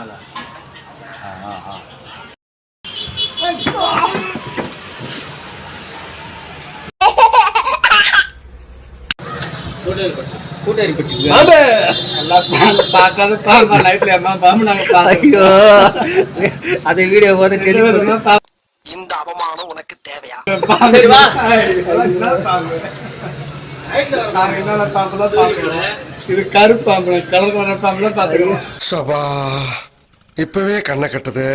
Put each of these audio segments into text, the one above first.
மேலே ஆ ஆ ஆ அது வீடியோ பார்த்து டெலிவரி இந்த அவமானம் உனக்கு தேவையா? இது கருப்பாம்பு கலர் கலர் பாம்புலாம் பார்த்துக்கலாம் சபா. இப்பவே கண்ணை கட்டுது.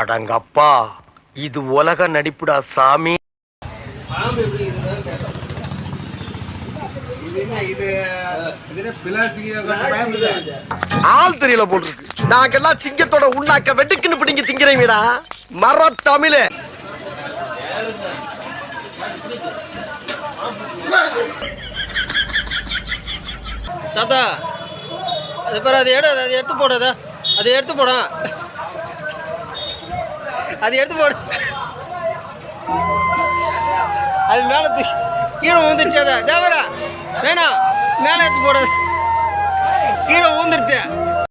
அடங்கப்பா இது உலக நடிப்புடா சாமி. ஆள் தெரியல போல் இருக்கு. நாங்கெல்லாம் சிங்கத்தோட உண்ணாக்க வெட்டுக்குன்னு பிடிங்க திங்கிறீங்கடா மர தமிழே. தாத்தா அது பாரு அது எடு அது எடுத்து போடு அதை. எடுத்து போடா. அது எடுத்து போடு. அது மேலே தூக்கி கீழே ஊந்துருச்சு அதை. தேவரா வேணாம் மேலே எடுத்து போடு கீழே ஊந்துருச்சு